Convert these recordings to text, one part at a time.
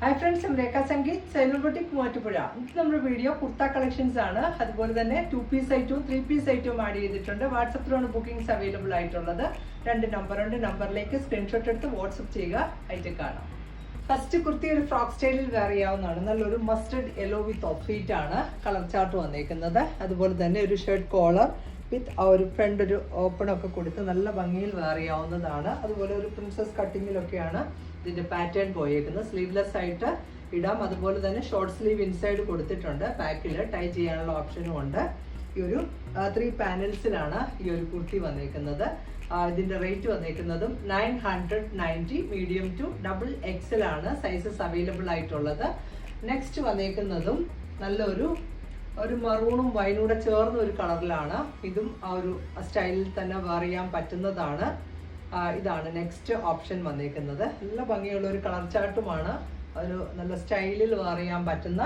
Hi friends ഞാൻ രേഖ സംഗീത് സൈലർ boutique Muvattupuzha ഇത് നമ്മുടെ വീഡിയോ കുർത്ത കളക്ഷൻസ് ആണ്. അതുപോലെ തന്നെ ടു പീസ് ഐറ്റവും ത്രീ പീസ് ഐറ്റവും ആഡ് ചെയ്തിട്ടുണ്ട്. വാട്സപ്പിലാണ് ബുക്കിംഗ്സ് അവൈലബിൾ ആയിട്ടുള്ളത്. രണ്ട് നമ്പർ ഉണ്ട്. നമ്പറിലേക്ക് സ്ക്രീൻഷോട്ട് എടുത്ത് വാട്സപ്പ് ചെയ്യുക. ഐറ്റം കാണാം. ഫസ്റ്റ് കുർത്തി ഒരു ഫ്രോക്ക് സ്റ്റൈലിൽ വെയർ ചെയ്യാവുന്നതാണ്. നല്ലൊരു mustard yellow with off feet ആണ്. കളർ ചാർട്ട് വന്നേക്കുന്നത്. അതുപോലെ തന്നെ ഒരു ഷർട്ട് കോളർ വിത്ത് ആ ഒരു ഫ്രണ്ട് ഒരു ഓപ്പൺ ഒക്കെ കൊടുത്ത് നല്ല ഭംഗിയിൽ വേറിയാവുന്നതാണ്. അതുപോലെ ഒരു പ്രിൻസസ് കട്ടിങ്ങിലൊക്കെയാണ് ഇതിന്റെ പാറ്റേൺ പോയേക്കുന്നത്. സ്ലീവ്ലെസ് ആയിട്ട് ഇടാം. അതുപോലെ തന്നെ ഷോർട്ട് സ്ലീവ് ഇൻസൈഡ് കൊടുത്തിട്ടുണ്ട്. ബാക്കിൽ ടൈ ചെയ്യാനുള്ള ഓപ്ഷനും ഉണ്ട്. ഈ ഒരു ത്രീ പാനൽസിലാണ് ഈ ഒരു കുർത്തി വന്നേക്കുന്നത്. ഇതിന്റെ rate വന്നേക്കുന്നതും nine hundred ninety medium to double XL ആണ് സൈസസ് അവൈലബിൾ ആയിട്ടുള്ളത്. നെക്സ്റ്റ് വന്നേക്കുന്നതും നല്ലൊരു ഒരു മറൂണും വൈനൂടെ ചേർന്ന ഒരു കളറിലാണ്. ഇതും ആ ഒരു സ്റ്റൈലിൽ തന്നെ വെയർ ചെയ്യാൻ പറ്റുന്നതാണ്. ഇതാണ് നെക്സ്റ്റ് ഓപ്ഷൻ വന്നിരിക്കുന്നത് നല്ല ഭംഗിയുള്ള ഒരു കളർ ചാർട്ടുമാണ് ഒരു നല്ല സ്റ്റൈലിൽ വെയർ ചെയ്യാൻ പറ്റുന്ന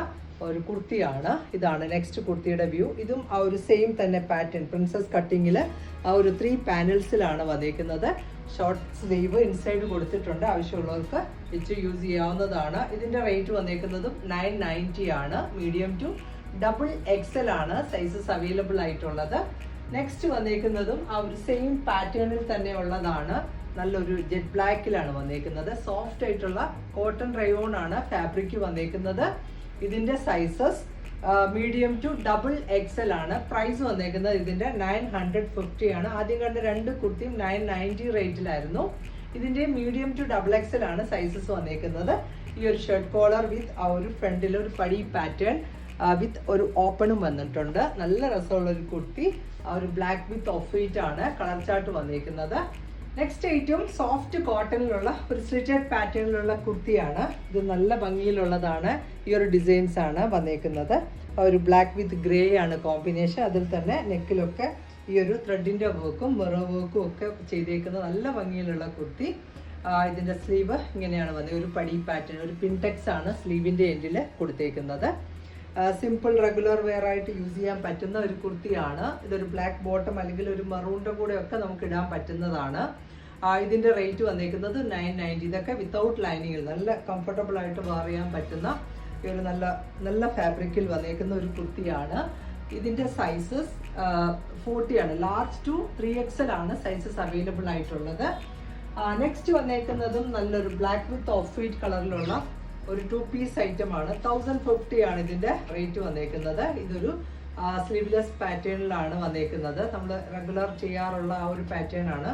ഒരു കുർത്തിയാണ്. ഇതാണ് നെക്സ്റ്റ് കുർത്തിയുടെ വ്യൂ ഇതും ആ ഒരു സെയിം തന്നെ പാറ്റേൺ പ്രിൻസസ് കട്ടിങ്ങിൽ ആ ഒരു ത്രീ പാനൽസിലാണ് വന്നിരിക്കുന്നത് ഷോർട്ട് സ്ലീവ് ഇൻസൈഡ് കൊടുത്തിട്ടുണ്ട്. ആവശ്യമുള്ളവർക്ക് വെച്ച് യൂസ് ചെയ്യാവുന്നതാണ്. ഇതിന്റെ റേറ്റ് വന്നേക്കുന്നതും നയൻ നയന്റി ആണ്. മീഡിയം ടു ഡബിൾ എക്സൽ ആണ് സൈസസ് അവൈലബിൾ ആയിട്ടുള്ളത്. നെക്സ്റ്റ് വന്നേക്കുന്നതും ആ ഒരു സെയിം പാറ്റേണിൽ തന്നെ ഉള്ളതാണ് നല്ലൊരു ജെറ്റ് ബ്ലാക്കിലാണ് വന്നേക്കുന്നത്. സോഫ്റ്റ് ആയിട്ടുള്ള കോട്ടൺ റയോൺ ആണ് ഫാബ്രിക് വന്നേക്കുന്നത്. ഇതിന്റെ sizes medium to double XL ആണ്. പ്രൈസ് വന്നേക്കുന്നത് ഇതിന്റെ നയൻ ഹൺഡ്രഡ് ഫിഫ്റ്റി ആണ്. ആദ്യം കണ്ട രണ്ട് കുർത്തിയും നയൻ നയന്റി റേറ്റിലായിരുന്നു ഇതിന്റെ മീഡിയം ടു ഡബിൾ എക്സൽ ആണ് സൈസസ് വന്നേക്കുന്നത്. ഈ ഒരു ഷർട്ട് കോളർ വിത്ത് ആ ഒരു ഫ്രണ്ടിൽ ഒരു പടി പാറ്റേൺ വിത്ത് ഒരു ഓപ്പണും വന്നിട്ടുണ്ട്. നല്ല രസമുള്ള ഒരു കുർത്തി ഒരു ബ്ലാക്ക് വിത്ത് ഓഫ് വൈറ്റ് ആണ് കളർ ചാർട്ട് വന്നിരിക്കുന്നത്. നെക്സ്റ്റ് ഏറ്റവും സോഫ്റ്റ് കോട്ടണിലുള്ള ഒരു സ്ലിറ്റഡ് പാറ്റേണിലുള്ള കുർത്തിയാണ് ഇത് നല്ല ഭംഗിയിലുള്ളതാണ്. ഈ ഒരു ഡിസൈൻസ് ആണ് വന്നേക്കുന്നത് ഒരു ബ്ലാക്ക് വിത്ത് ഗ്രേ ആണ് കോമ്പിനേഷൻ അതിൽ തന്നെ നെക്കിലൊക്കെ ഈ ഒരു ത്രെഡിന്റെ വർക്കും മിറർ വർക്കും ഒക്കെ ചെയ്തേക്കുന്ന നല്ല ഭംഗിയിലുള്ള കുർത്തി ഇതിന്റെ സ്ലീവ് ഇങ്ങനെയാണ് വന്നത്. ഒരു പടി പാറ്റേൺ ഒരു പിൻടെക്സ് ആണ് സ്ലീവിന്റെ എൻഡിൽ കൊടുത്തേക്കുന്നത്. സിമ്പിൾ റെഗുലർ വെയർ ആയിട്ട് യൂസ് ചെയ്യാൻ പറ്റുന്ന ഒരു കുർത്തിയാണ്. ഇതൊരു ബ്ലാക്ക് ബോട്ടം അല്ലെങ്കിൽ ഒരു മറൂണിന്റെ കൂടെ ഒക്കെ നമുക്ക് ഇടാൻ പറ്റുന്നതാണ്. ആ, ഇതിന്റെ റേറ്റ് വന്നേക്കുന്നത് നയൻ നയന്റി ഇതൊക്കെ വിത്തൗട്ട് ലൈനിങ്ങിൽ നല്ല കംഫർട്ടബിൾ ആയിട്ട് വെയർ ചെയ്യാൻ പറ്റുന്ന ഒരു നല്ല നല്ല ഫാബ്രിക്കിൽ വന്നേക്കുന്ന ഒരു കുർത്തിയാണ്. ഇതിന്റെ സൈസസ് ഫോർട്ടിയാണ് ലാർജ് ടു ത്രീ എക്സൽ ആണ് സൈസസ് അവൈലബിൾ ആയിട്ടുള്ളത്. നെക്സ്റ്റ് വന്നേക്കുന്നതും നല്ലൊരു ബ്ലാക്ക് വിത്ത് ഓഫ് വൈറ്റ് കളറിലുള്ള ഒരു ടു പീസ് ഐറ്റം ആണ്. തൗസൻഡ് ഫിഫ്റ്റി ആണ് ഇതിന്റെ റേറ്റ് വന്നേക്കുന്നത്. ഇതൊരു സ്ലീവ്ലെസ് പാറ്റേണിലാണ് വന്നേക്കുന്നത്. നമ്മൾ റെഗുലർ ചെയ്യാറുള്ള ആ ഒരു പാറ്റേൺ ആണ്.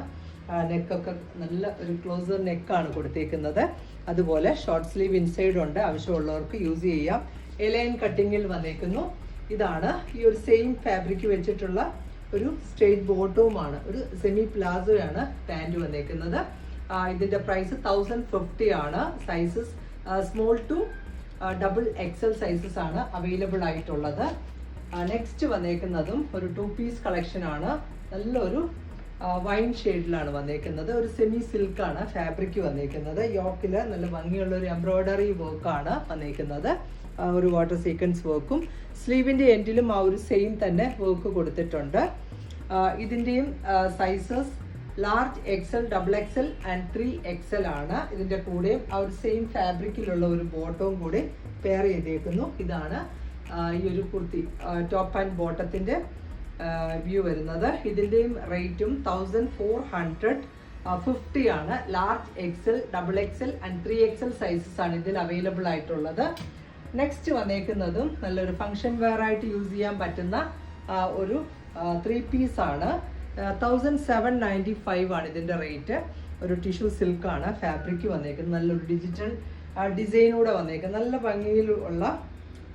നെക്കൊക്കെ നല്ല ഒരു ക്ലോസർ നെക്കാണ് കൊടുത്തേക്കുന്നത്. അതുപോലെ ഷോർട്ട് സ്ലീവ് ഇൻസൈഡ് ഉണ്ട്. ആവശ്യമുള്ളവർക്ക് യൂസ് ചെയ്യാം. എലൈൻ കട്ടിങ്ങിൽ വന്നേക്കുന്നു. ഇതാണ് ഈ ഒരു സെയിം ഫാബ്രിക് വെച്ചിട്ടുള്ള ഒരു സ്ട്രേറ്റ് ബോട്ടവുമാണ് ഒരു സെമി പ്ലാസോയാണ് പാന്റ് വന്നേക്കുന്നത്. ഇതിന്റെ പ്രൈസ് തൗസൻഡ് ഫിഫ്റ്റി ആണ്. Sizes small to double XL sizes ആണ് അവൈലബിൾ ആയിട്ടുള്ളത്. നെക്സ്റ്റ് വന്നേക്കുന്നതും ഒരു ടു പീസ് കളക്ഷൻ ആണ്. നല്ലൊരു വൈൻ ഷെയ്ഡിലാണ് വന്നേക്കുന്നത്. ഒരു സെമി സിൽക്ക് ആണ് ഫാബ്രിക് വന്നേക്കുന്നത്. യോക്കിൽ നല്ല ഭംഗിയുള്ള ഒരു എംബ്രോയിഡറി വർക്കാണ് വന്നേക്കുന്നത്. ഒരു വാട്ടർ സീക്വൻസ് വർക്കും സ്ലീവിന്റെ എൻഡിലും ആ ഒരു സെയിം തന്നെ വർക്ക് കൊടുത്തിട്ടുണ്ട്. ഇതിന്റെയും sizes large XL double XL and three XL ആണ്. ഇതിന്റെ കൂടെയും ആ ഒരു സെയിം ഫാബ്രിക്കിലുള്ള ഒരു ബോട്ടവും കൂടി പെയർ ചെയ്തേക്കുന്നു. ഇതാണ് ഈ ഒരു കുർത്തി ടോപ്പ് ആൻഡ് ബോട്ടത്തിന്റെ വ്യൂ വരുന്നത്. ഇതിന്റെയും റേറ്റും തൗസൻഡ് ഫോർ ഹൺഡ്രഡ് ഫിഫ്റ്റി ആണ്. Large XL double XL and three XL sizes ആണ് ഇതിൽ അവൈലബിൾ ആയിട്ടുള്ളത്. നെക്സ്റ്റ് വന്നേക്കുന്നതും നല്ലൊരു ഫംഗ്ഷൻ വെയർ ആയിട്ട് യൂസ് ചെയ്യാൻ പറ്റുന്ന ഒരു ത്രീ പീസ് ആണ്. തൗസൻഡ് സെവൻ നയന്റി ഫൈവ് ആണ് ഇതിന്റെ റേറ്റ് ഒരു ടിഷ്യൂ സിൽക്കാണ് ഫാബ്രിക് വന്നേക്കുന്നത്. നല്ലൊരു ഡിജിറ്റൽ ഡിസൈനൂടെ വന്നേക്കുന്നത്. നല്ല ഭംഗിയിൽ ഉള്ള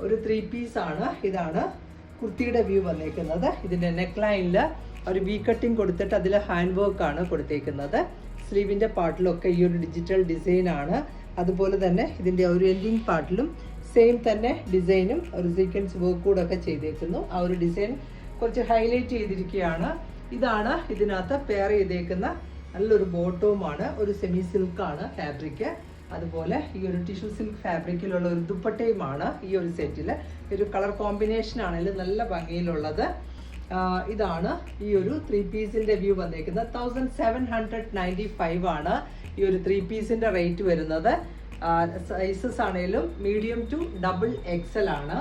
ഒരു ത്രീ പീസാണ് ഇതാണ് കുർത്തിയുടെ വ്യൂ വന്നേക്കുന്നത്. ഇതിന്റെ നെക്ക് ലൈനിൽ ഒരു വി കട്ടിങ് കൊടുത്തിട്ട് അതിൽ ഹാൻഡ് വർക്ക് ആണ് കൊടുത്തേക്കുന്നത്. സ്ലീവിന്റെ പാർട്ടിലൊക്കെ ഈ ഒരു ഡിജിറ്റൽ ഡിസൈനാണ് അതുപോലെ തന്നെ ഇതിന്റെ ഒരു എൻഡിങ് പാർട്ടിലും സെയിം തന്നെ ഡിസൈനും ഒരു സീക്വൻസ് വർക്ക് കൂടെ ഒക്കെ ചെയ്തേക്കുന്നു. ആ ഒരു ഡിസൈൻ കുറച്ച് ഹൈലൈറ്റ് ചെയ്തിരിക്കുകയാണ്. ഇതാണ് ഇതിനകത്ത് പെയർ ചെയ്തേക്കുന്ന നല്ലൊരു ബോട്ടവുമാണ് ഒരു സെമി സിൽക്കാണ് ഫാബ്രിക് അതുപോലെ ഈ ഒരു ടിഷ്യൂ സിൽക്ക് ഫാബ്രിക്കിലുള്ള ഒരു ദുപ്പട്ടയുമാണ് ഈ ഒരു സെറ്റിൽ ഒരു കളർ കോമ്പിനേഷൻ ആണെങ്കിലും നല്ല ഭംഗിയിലുള്ളത്. ഇതാണ് ഈ ഒരു ത്രീ പീസിന്റെ വ്യൂ വന്നേക്കുന്നത്. Thousand seven hundred ninety five ആണ് ഈ ഒരു ത്രീ പീസിന്റെ റേറ്റ് വരുന്നത്. സൈസസ് ആണെങ്കിലും മീഡിയം ടു ഡബിൾ എക്സൽ ആണ്.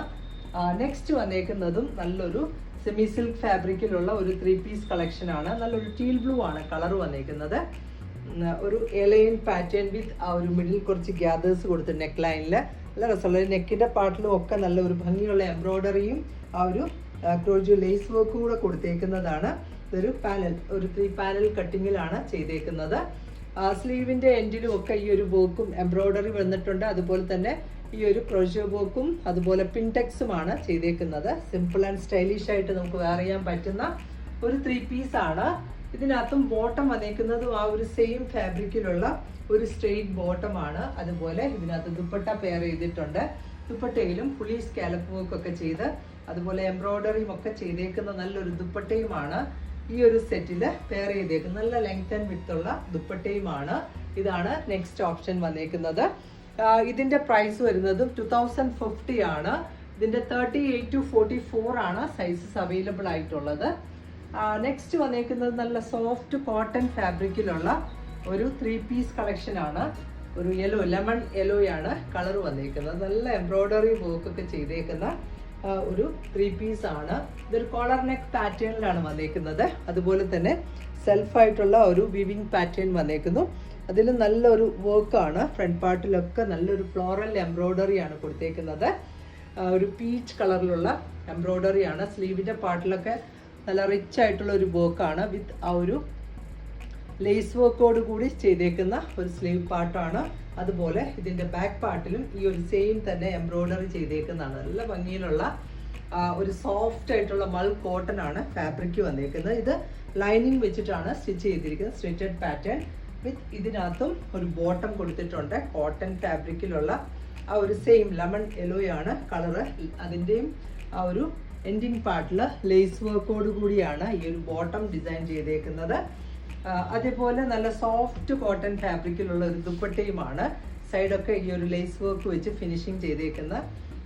നെക്സ്റ്റ് വന്നേക്കുന്നതും നല്ലൊരു സെമി സിൽക്ക് ഫാബ്രിക്കിലുള്ള ഒരു ത്രീ പീസ് കളക്ഷൻ ആണ്. നല്ലൊരു ടീൽ ബ്ലൂ ആണ് കളർ വന്നിരിക്കുന്നത്. ഒരു എലൈൻ പാറ്റേൺ വിത്ത് ആ ഒരു മിഡിൽ കുറച്ച് ഗ്യാദേഴ്സ് കൊടുത്ത് നെക്ക് ലൈനിൽ നല്ല രസമുള്ള നെക്കിന്റെ പാട്ടിലും ഒക്കെ നല്ല ഒരു ഭംഗിയുള്ള എംബ്രോയ്ഡറിയും ആ ഒരു ക്രോജു ലേസ് വർക്കും കൂടെ കൊടുത്തേക്കുന്നതാണ്. ഇതൊരു പാനൽ ഒരു ത്രീ പാനൽ കട്ടിങ്ങിലാണ് ചെയ്തേക്കുന്നത്. സ്ലീവിന്റെ എൻഡിലും ഒക്കെ ഈ ഒരു വർക്കും എംബ്രോയ്ഡറി വന്നിട്ടുണ്ട്. അതുപോലെ തന്നെ ഈ ഒരു ക്രോഷ്യോ വർക്കും അതുപോലെ പിൻടെക്സുമാണ് ചെയ്തേക്കുന്നത്. സിമ്പിൾ ആൻഡ് സ്റ്റൈലിഷ് ആയിട്ട് നമുക്ക് വെയർ ചെയ്യാൻ പറ്റുന്ന ഒരു ത്രീ പീസ് ആണ്. ഇതിനകത്തും ബോട്ടം വന്നേക്കുന്നതും ആ ഒരു സെയിം ഫാബ്രിക്കിലുള്ള ഒരു സ്ട്രെയിറ്റ് ബോട്ടം ആണ്. അതുപോലെ ഇതിനകത്ത് ദുപ്പട്ട പെയർ ചെയ്തിട്ടുണ്ട്. ദുപ്പട്ടയിലും ഫുള്ളി സ്കാലപ്പ് വർക്ക് ഒക്കെ ചെയ്ത് അതുപോലെ എംബ്രോയ്ഡറിയും ഒക്കെ ചെയ്തേക്കുന്ന നല്ലൊരു ദുപ്പട്ടയുമാണ്. ഈ ഒരു സെറ്റിൽ പെയർ ചെയ്തേക്കുന്നത് നല്ല ലെങ്ത് ആൻഡ് വിത്തുള്ള ദുപ്പട്ടയുമാണ്. ഇതാണ് നെക്സ്റ്റ് ഓപ്ഷൻ വന്നേക്കുന്നത്. ആ, ഇതിന്റെ പ്രൈസ് വരുന്നത് ടു തൗസൻഡ് ഫിഫ്റ്റി ആണ്. ഇതിന്റെ thirty eight to forty four ആണ് സൈസസ് അവൈലബിൾ ആയിട്ടുള്ളത്. നെക്സ്റ്റ് വന്നേക്കുന്നത് നല്ല സോഫ്റ്റ് കോട്ടൺ ഫാബ്രിക്കിലുള്ള ഒരു ത്രീ പീസ് കളക്ഷൻ ആണ്. ഒരു യെല്ലോ ലെമൺ യെല്ലോയാണ് കളർ വന്നേക്കുന്നത്. നല്ല എംബ്രോയ്ഡറി വർക്ക് ഒക്കെ ചെയ്തേക്കുന്ന ഒരു ത്രീ പീസ് ആണ്. ഇതൊരു കോളർ നെക്ക് പാറ്റേണിലാണ് വന്നേക്കുന്നത്. അതുപോലെ തന്നെ സെൽഫായിട്ടുള്ള ഒരു വിവിങ് പാറ്റേൺ വന്നേക്കുന്നു. അതിൽ നല്ലൊരു വർക്കാണ് ഫ്രണ്ട് പാർട്ടിലൊക്കെ നല്ലൊരു ഫ്ലോറൽ എംബ്രോയ്ഡറി ആണ് കൊടുത്തേക്കുന്നത്. ഒരു പീച്ച് കളറിലുള്ള എംബ്രോയ്ഡറി ആണ്. സ്ലീവിന്റെ പാർട്ടിലൊക്കെ നല്ല റിച്ച് ആയിട്ടുള്ള ഒരു വർക്കാണ് വിത്ത് ആ ഒരു ലേസ് വർക്കോട് കൂടി ചെയ്തേക്കുന്ന ഒരു സ്ലീവ് പാർട്ടാണ് അതുപോലെ ഇതിന്റെ ബാക്ക് പാർട്ടിലും ഈ ഒരു സെയിം തന്നെ എംബ്രോയ്ഡറി ചെയ്തേക്കുന്നതാണ്. നല്ല ഭംഗിയിലുള്ള ഒരു സോഫ്റ്റ് ആയിട്ടുള്ള മൾ കോട്ടൺ ആണ് ഫാബ്രിക് വന്നേക്കുന്നത്. ഇത് ലൈനിങ് വെച്ചിട്ടാണ് സ്റ്റിച്ച് ചെയ്തിരിക്കുന്നത്. സ്റ്റിച്ചഡ് പാറ്റേൺ വിത്ത് ഇതിനകത്തും ഒരു ബോട്ടം കൊടുത്തിട്ടുണ്ട്. കോട്ടൺ ഫാബ്രിക്കിലുള്ള ആ ഒരു സെയിം ലെമൺ യെല്ലോയാണ് കളറ് അതിന്റെയും ആ ഒരു എൻഡിങ് പാർട്ടിൽ ലേസ് വർക്കോട് കൂടിയാണ് ഈ ഒരു ബോട്ടം ഡിസൈൻ ചെയ്തേക്കുന്നത്. അതേപോലെ നല്ല സോഫ്റ്റ് കോട്ടൺ ഫാബ്രിക്കിലുള്ള ഒരു ദുപ്പട്ടയുമാണ്. സൈഡൊക്കെ ഈ ഒരു ലേസ് വർക്ക് വെച്ച് ഫിനിഷിങ് ചെയ്തേക്കുന്ന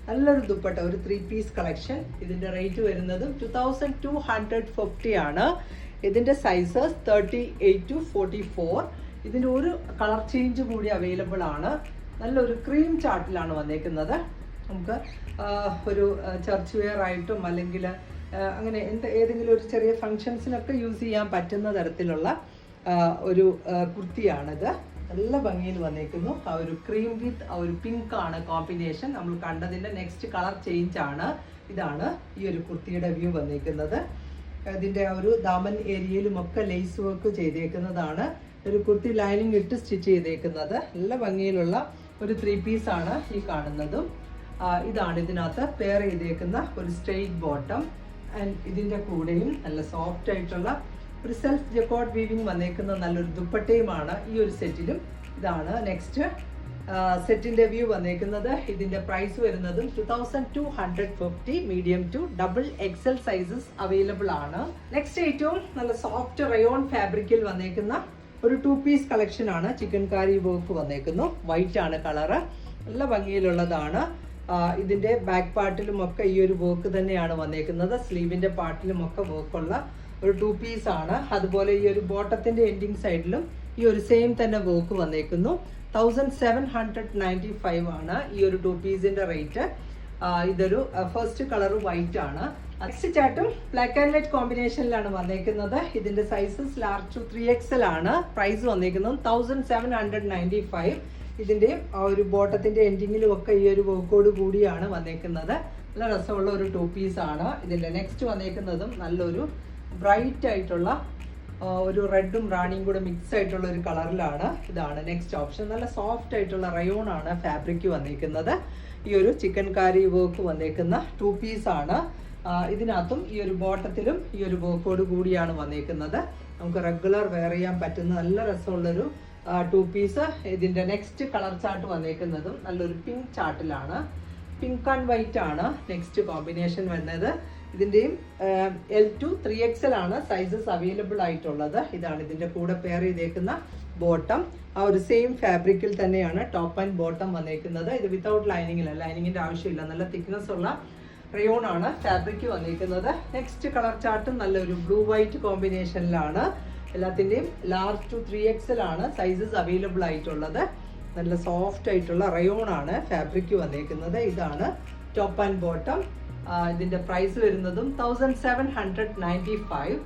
നല്ലൊരു ദുപ്പട്ട ഒരു ത്രീ പീസ് കളക്ഷൻ ഇതിന്റെ റേറ്റ് വരുന്നത് two thousand two hundred fifty ആണ്. ഇതിന്റെ sizes thirty eight to forty four ഇതിന്റെ ഒരു കളർ ചേഞ്ച് കൂടി അവൈലബിൾ ആണ്. നല്ലൊരു ക്രീം ചാർട്ടിലാണ് വന്നേക്കുന്നത്. നമുക്ക് ഒരു ചർച്ച് വെയർ ആയിട്ടും അല്ലെങ്കിൽ അങ്ങനെ എന്ത് ഏതെങ്കിലും ഒരു ചെറിയ ഫങ്ഷൻസിനൊക്കെ യൂസ് ചെയ്യാൻ പറ്റുന്ന തരത്തിലുള്ള ഒരു കുർത്തിയാണിത്. നല്ല ഭംഗിയിൽ വന്നേക്കുന്നു. ആ ഒരു ക്രീം വിത്ത് ആ ഒരു പിങ്ക് ആണ് കോമ്പിനേഷൻ നമ്മൾ കണ്ടതിന്റെ നെക്സ്റ്റ് കളർ ചേഞ്ച് ആണ്. ഇതാണ് ഈ ഒരു കുർത്തിയുടെ വ്യൂ വന്നേക്കുന്നത്. ഇതിന്റെ ആ ഒരു ദാമൻ ഏരിയയിലും ഒക്കെ ലേസ് വർക്ക് ചെയ്തേക്കുന്നതാണ്. ഒരു കുട്ടി ലൈനിങ് ഇട്ട് സ്റ്റിച്ച് ചെയ്തേക്കുന്നത്. നല്ല ഭംഗിയിലുള്ള ഒരു ത്രീ പീസ് ആണ് ഈ കാണുന്നതും. ഇതാണ് ഇതിനകത്ത് പെയർ ചെയ്തേക്കുന്ന ഒരു സ്ട്രെയിറ്റ് ബോട്ടം ആൻഡ് ഇതിന്റെ കൂടെയും നല്ല സോഫ്റ്റ് ആയിട്ടുള്ള ഒരു സെൽഫ് ജക്കോട്ട് വീവിങ് വന്നേക്കുന്ന നല്ലൊരു ദുപ്പട്ടയുമാണ് ഈ ഒരു സെറ്റിലും ഇതാണ് നെക്സ്റ്റ് സെറ്റിന്റെ വ്യൂ വന്നേക്കുന്നത്. ഇതിന്റെ പ്രൈസ് വരുന്നതും two thousand two hundred fifty medium to double XL sizes available ആണ്. നെക്സ്റ്റ് ഏറ്റവും നല്ല സോഫ്റ്റ് റയോൺ ഫാബ്രിക്കിൽ വന്നേക്കുന്ന ഒരു ടു പീസ് കളക്ഷൻ ആണ് ചിക്കൻ കാരി വർക്ക് വന്നേക്കുന്നു. വൈറ്റ് ആണ് കളറ് നല്ല ഭംഗിയിലുള്ളതാണ്. ഇതിന്റെ ബാക്ക് പാർട്ടിലും ഒക്കെ ഈ ഒരു വർക്ക് തന്നെയാണ് വന്നേക്കുന്നത്. സ്ലീവിന്റെ പാർട്ടിലും ഒക്കെ വർക്കുള്ള ഒരു ടു പീസ് ആണ്. അതുപോലെ ഈ ഒരു ബോട്ടത്തിന്റെ എൻഡിങ് സൈഡിലും ഈ ഒരു സെയിം തന്നെ work വന്നേക്കുന്നു. Thousand seven hundred ninety five ആണ് ഈ ഒരു ടു പീസിന്റെ റേറ്റ് ഇതൊരു ഫസ്റ്റ് കളർ വൈറ്റ് ആണ്. നെക്സ്റ്റ് ചാർട്ടും ബ്ലാക്ക് ആൻഡ് വൈറ്റ് കോമ്പിനേഷനിലാണ് വന്നേക്കുന്നത്. ഇതിന്റെ sizes large to three XL ആണ്. പ്രൈസ് വന്നേക്കുന്നത് thousand seven hundred ninety five ഇതിന്റെ ആ ഒരു ബോട്ടത്തിന്റെ എൻഡിങ്ങിലും ഒക്കെ ഈ ഒരു വർക്കോട് കൂടിയാണ് വന്നേക്കുന്നത്. നല്ല രസമുള്ള ഒരു ടു പീസ് ആണ്. ഇതിന്റെ നെക്സ്റ്റ് വന്നേക്കുന്നതും നല്ലൊരു ബ്രൈറ്റ് ആയിട്ടുള്ള ഒരു റെഡും റാണിയും കൂടെ മിക്സ് ആയിട്ടുള്ള ഒരു കളറിലാണ് ഇതാണ് നെക്സ്റ്റ് ഓപ്ഷൻ നല്ല സോഫ്റ്റ് ആയിട്ടുള്ള റയോൺ ആണ് ഫാബ്രിക് വന്നിരിക്കുന്നത് ഈ ഒരു ചിക്കൻ കാരി വർക്ക് വന്നിരിക്കുന്ന ടു ആണ്. ഇതിനകത്തും ഈ ഒരു ബോട്ടത്തിലും ഈ ഒരു വർക്കോട് കൂടിയാണ് വന്നിരിക്കുന്നത് നമുക്ക് റെഗുലർ വെയർ ചെയ്യാൻ പറ്റുന്ന നല്ല രസമുള്ളൊരു ടു പീസ് ഇതിന്റെ നെക്സ്റ്റ് കളർ ചാർട്ട് വന്നിരിക്കുന്നതും നല്ലൊരു പിങ്ക് ചാർട്ടിലാണ് പിങ്ക് ആൻഡ് വൈറ്റ് ആണ് നെക്സ്റ്റ് കോമ്പിനേഷൻ വരുന്നത്. ഇതിന്റെയും എൽ ടു ത്രീ എക്സൽ ആണ് സൈസസ് അവൈലബിൾ ആയിട്ടുള്ളത്. ഇതാണ് ഇതിന്റെ കൂടെ പെയർ ചെയ്തേക്കുന്ന ബോട്ടം ആ ഒരു സെയിം ഫാബ്രിക്കിൽ തന്നെയാണ് ടോപ്പ് ആൻഡ് ബോട്ടം വന്നേക്കുന്നത്. ഇത് വിത്തൗട്ട് ലൈനിങ്ങില്ല ലൈനിങ്ങിന്റെ ആവശ്യമില്ല. നല്ല തിക്നെസ് ഉള്ള റയോൺ ആണ് ഫാബ്രിക് വന്നിരിക്കുന്നത് നെക്സ്റ്റ് കളർ ചാർട്ടും നല്ലൊരു ബ്ലൂ വൈറ്റ് കോമ്പിനേഷനിലാണ് എല്ലാത്തിന്റെയും ലാർജ് ടു ത്രീ എക്സൽ ആണ് സൈസസ് അവൈലബിൾ ആയിട്ടുള്ളത്. നല്ല സോഫ്റ്റ് ആയിട്ടുള്ള റയോൺ ആണ് ഫാബ്രിക് വന്നേക്കുന്നത്. ഇതാണ് ടോപ്പ് ആൻഡ് ബോട്ടം ഇതിന്റെ പ്രൈസ് വരുന്നതും thousand seven hundred ninety five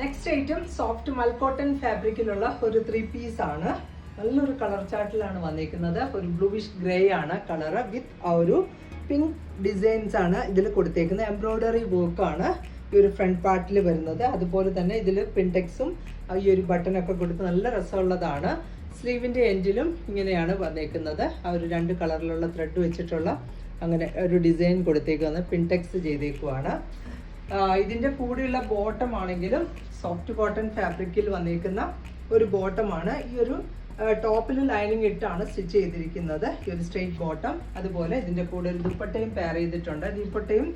next item soft മൽക്കോട്ടൺ ഫാബ്രിക്കിലുള്ള ഒരു ത്രീ പീസ് ആണ്. നല്ലൊരു കളർ ചാർട്ടിലാണ് വന്നിരിക്കുന്നത് ഒരു ബ്ലൂവിഷ് ഗ്രേ ആണ് കളറ് വിത്ത് ആ ഒരു പിങ്ക് ഡിസൈൻസ് ആണ് ഇതിൽ കൊടുത്തേക്കുന്നത്. എംബ്രോയ്ഡറി വർക്കാണ് ഈ ഒരു ഫ്രണ്ട് പാർട്ടിൽ വരുന്നത്. അതുപോലെ തന്നെ ഇതിൽ പിൻടെക്സും ഈ ഒരു ബട്ടണൊക്കെ കൊടുത്ത് നല്ല രസമുള്ളതാണ്. സ്ലീവിന്റെ എൻഡിലും ഇങ്ങനെയാണ് വന്നേക്കുന്നത്. ആ ഒരു രണ്ട് കളറിലുള്ള ത്രെഡ് വെച്ചിട്ടുള്ള അങ്ങനെ ഒരു ഡിസൈൻ കൊടുത്തേക്കുവാണ് പിൻടെക്സ് ചെയ്തേക്കുവാണ്. ഇതിന്റെ കൂടെയുള്ള ബോട്ടം ആണെങ്കിലും സോഫ്റ്റ് കോട്ടൺ ഫാബ്രിക്കിൽ വന്നേക്കുന്ന ഒരു ബോട്ടമാണ് ഈ ഒരു ടോപ്പിൽ ലൈനിങ് ഇട്ടാണ് സ്റ്റിച്ച് ചെയ്തിരിക്കുന്നത് ഈ ഒരു സ്ട്രെയിറ്റ് ബോട്ടം അതുപോലെ ഇതിന്റെ കൂടെ ഒരു ദുപ്പട്ടയും പെയർ ചെയ്തിട്ടുണ്ട്. ദുപ്പട്ടയും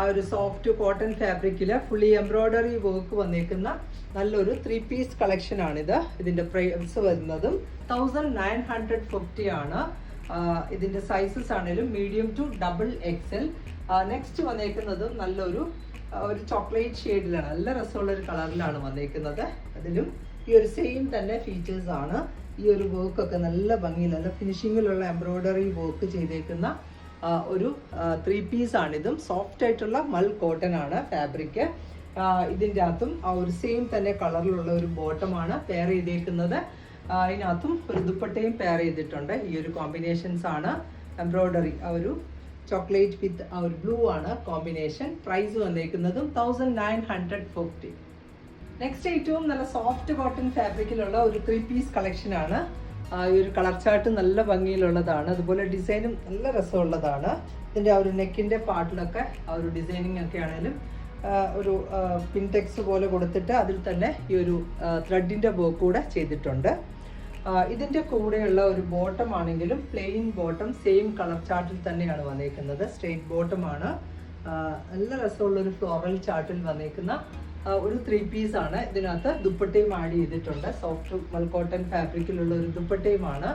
ആ ഒരു സോഫ്റ്റ് കോട്ടൺ ഫാബ്രിക്കിൽ ഫുള്ളി എംബ്രോയ്ഡറി വർക്ക് വന്നേക്കുന്ന നല്ലൊരു ത്രീ പീസ് കളക്ഷൻ ഇത് ഇതിന്റെ പ്രൈസ് വരുന്നതും തൗസൻഡ് നയൻ ഹൺഡ്രഡ് ഫിഫ്റ്റി ആണ്. ആ, ഇതിന്റെ സൈസസ് ആണെങ്കിലും medium to double XL next വന്നേക്കുന്നത് നല്ലൊരു ഒരു ചോക്ലേറ്റ് ഷെയ്ഡിലാണ് നല്ല രസമുള്ള ഒരു കളറിലാണ് വന്നേക്കുന്നത്. അതിലും ഈ ഒരു സെയിം തന്നെ ഫീച്ചേഴ്സ് ആണ്. ഈ ഒരു വർക്ക് ഒക്കെ നല്ല ഭംഗി നല്ല ഫിനിഷിങ്ങിലുള്ള എംബ്രോയിഡറി വർക്ക് ചെയ്തേക്കുന്ന ഒരു ത്രീ പീസ് ആണ് ഇതും സോഫ്റ്റ് ആയിട്ടുള്ള മൽ കോട്ടൺ ആണ് ഫാബ്രിക് ഇതിന്റെ അകത്തും ആ ഒരു സെയിം തന്നെ കളറിലുള്ള ഒരു ബോട്ടമാണ് പെയർ ചെയ്തേക്കുന്നത്. ആ, ഇതിനകത്തും ഒരു ദുപ്പട്ടയും പെയർ ചെയ്തിട്ടുണ്ട്. ഈ ഒരു കോമ്പിനേഷൻസ് ആണ് എംബ്രോയ്ഡറി ആ ഒരു ചോക്ലേറ്റ് വിത്ത് ആ ഒരു ബ്ലൂ ആണ് combination price വന്നേക്കുന്നതും thousand nine hundred forty next ഏറ്റവും നല്ല സോഫ്റ്റ് കോട്ടൺ ഫാബ്രിക്കിലുള്ള ഒരു ത്രീ പീസ് കളക്ഷൻ ആണ്. ഈ ഒരു കളർ ചാർട്ട് നല്ല ഭംഗിയിലുള്ളതാണ്. അതുപോലെ ഡിസൈനും നല്ല രസമുള്ളതാണ്. ഇതിന്റെ ആ ഒരു നെക്കിന്റെ പാർട്ടിലൊക്കെ ആ ഒരു ഡിസൈനിങ് ഒക്കെ ആണെങ്കിലും ഒരു പിൻടെക്സ് പോലെ കൊടുത്തിട്ട് അതിൽ തന്നെ ഈ ഒരു ത്രെഡിന്റെ വർക്ക് കൂടെ ചെയ്തിട്ടുണ്ട്. ഇതിന്റെ കൂടെയുള്ള ഒരു ബോട്ടം ആണെങ്കിലും പ്ലെയിൻ ബോട്ടം സെയിം കളർ ചാർട്ടിൽ തന്നെയാണ് വന്നേക്കുന്നത്. സ്ട്രെയിറ്റ് ബോട്ടം ആണ്. നല്ല രസമുള്ള ഒരു ഫ്ലോറൽ ചാർട്ടിൽ വന്നേക്കുന്ന ഒരു ത്രീ പീസ് ആണ്. ഇതിനകത്ത് ദുപ്പട്ടയും ആഡ് ചെയ്തിട്ടുണ്ട്. സോഫ്റ്റ് മൽക്കോട്ടൺ ഫാബ്രിക്കിലുള്ള ഒരു ദുപ്പട്ടയുമാണ്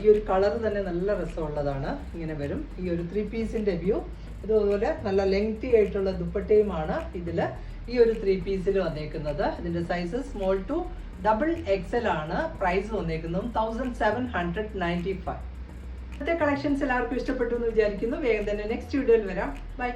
ഈ ഒരു കളർ തന്നെ നല്ല രസമുള്ളതാണ്. ഇങ്ങനെ വരും. ഈ ഒരു ത്രീ പീസിന്റെ വ്യൂ ഇതുപോലെ നല്ല ലെങ്തി ആയിട്ടുള്ള ദുപ്പട്ടയുമാണ് ഇതിൽ ഈ ഒരു ത്രീ പീസിൽ വന്നേക്കുന്നത്. ഇതിന്റെ size small to double XL ആണ്. Price വന്നേക്കുന്നതും thousand seven hundred ninety five ഇന്നത്തെ കളക്ഷൻസ് എല്ലാവർക്കും ഇഷ്ടപ്പെട്ടു എന്ന് വിചാരിക്കുന്നു. വേഗം തന്നെ നെക്സ്റ്റ് വീഡിയോയിൽ വരാം. ബൈ